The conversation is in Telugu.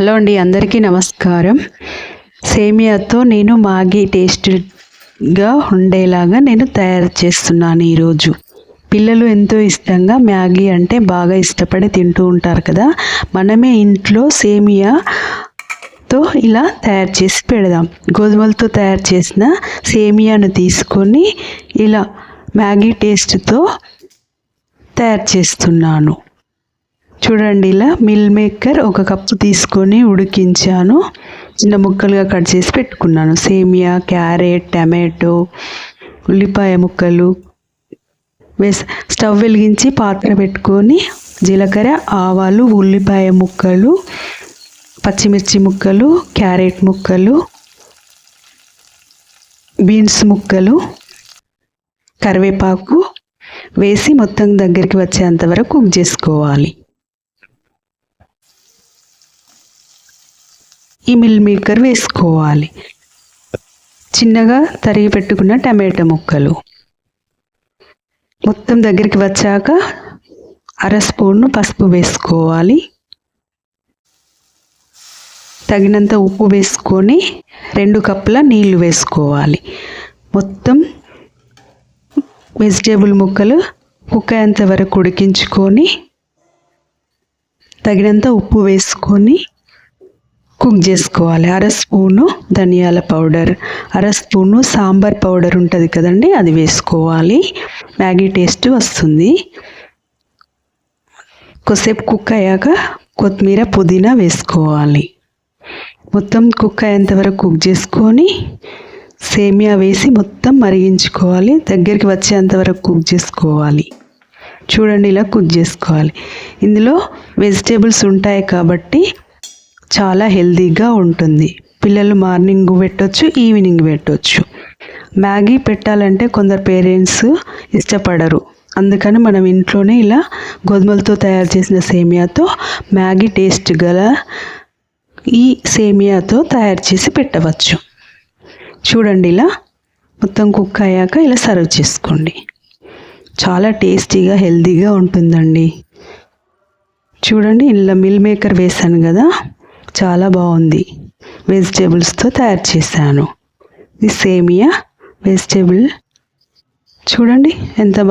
హలో అండి అందరికీ నమస్కారం. సేమియాతో నేను మాగి టేస్ట్గా ఉండేలాగా నేను తయారు చేస్తున్నాను ఈరోజు. పిల్లలు ఎంతో ఇష్టంగా మ్యాగీ అంటే బాగా ఇష్టపడి తింటూ ఉంటారు కదా మనమే ఇంట్లో సేమియాతో ఇలా తయారు చేసి పెడదాం. గోధుమలతో తయారు చేసిన సేమియాను తీసుకొని ఇలా మ్యాగీ టేస్ట్తో తయారు చేస్తున్నాను. చూడండి ఇలా మిల్ మేకర్ ఒక కప్పు తీసుకొని ఉడికించాను. చిన్న ముక్కలుగా కట్ చేసి పెట్టుకున్నాను. సేమియా క్యారెట్ టమాటో ఉల్లిపాయ ముక్కలు. వేసి స్టవ్ వెలిగించి పాత్ర పెట్టుకొని జీలకర్ర ఆవాలు ఉల్లిపాయ ముక్కలు పచ్చిమిర్చి ముక్కలు క్యారెట్ ముక్కలు బీన్స్ ముక్కలు కరివేపాకు వేసి మొత్తం దగ్గరికి వచ్చేంత వరకు కుక్ చేసుకోవాలి. ఈ మిల్ మేకర్ వేసుకోవాలి. చిన్నగా తరిగి పెట్టుకున్న టమాటా ముక్కలు. మొత్తం దగ్గరికి వచ్చాక అర స్పూన్ పసుపు వేసుకోవాలి. తగినంత ఉప్పు వేసుకొని రెండు కప్పుల నీళ్ళు వేసుకోవాలి. మొత్తం వెజిటేబుల్ ముక్కలు కుక్ అయ్యేంత వరకు ఉడికించుకొని తగినంత ఉప్పు వేసుకొని కుక్ చేసుకోవాలి. అర స్పూను ధనియాల పౌడర్ అర స్పూను సాంబార్ పౌడర్ ఉంటుంది కదండి అది వేసుకోవాలి. మ్యాగీ టేస్ట్ వస్తుంది. కొద్దిసేపు కుక్ అయ్యాక కొత్తిమీర పుదీనా వేసుకోవాలి. మొత్తం కుక్ అయ్యేంత వరకు కుక్ చేసుకొని సేమియా వేసి మొత్తం మరిగించుకోవాలి. దగ్గరికి వచ్చేంత వరకు కుక్ చేసుకోవాలి. చూడండి ఇలా కుక్ చేసుకోవాలి. ఇందులో వెజిటేబుల్స్ ఉంటాయి కాబట్టి చాలా హెల్తీగా ఉంటుంది. పిల్లలు మార్నింగ్ పెట్టొచ్చు ఈవినింగ్ పెట్టొచ్చు. మ్యాగీ పెట్టాలంటే కొందరు పేరెంట్స్ ఇష్టపడరు. అందుకని మనం ఇంట్లోనే ఇలా గోధుమలతో తయారు చేసిన సేమియాతో మ్యాగీ టేస్ట్ గల ఈ సేమియాతో తయారు చేసి పెట్టవచ్చు. చూడండి ఇలా మొత్తం కుక్ అయ్యాక ఇలా సర్వ్ చేసుకోండి. చాలా టేస్టీగా హెల్తీగా ఉంటుందండి. చూడండి ఇలా మిల్ మేకర్ వేసాను కదా. చాలా బాగుంది. వెజిటేబుల్స్తో తయారు చేశాను. ఇది సేమియా వెజిటేబుల్. చూడండి ఎంత బాగా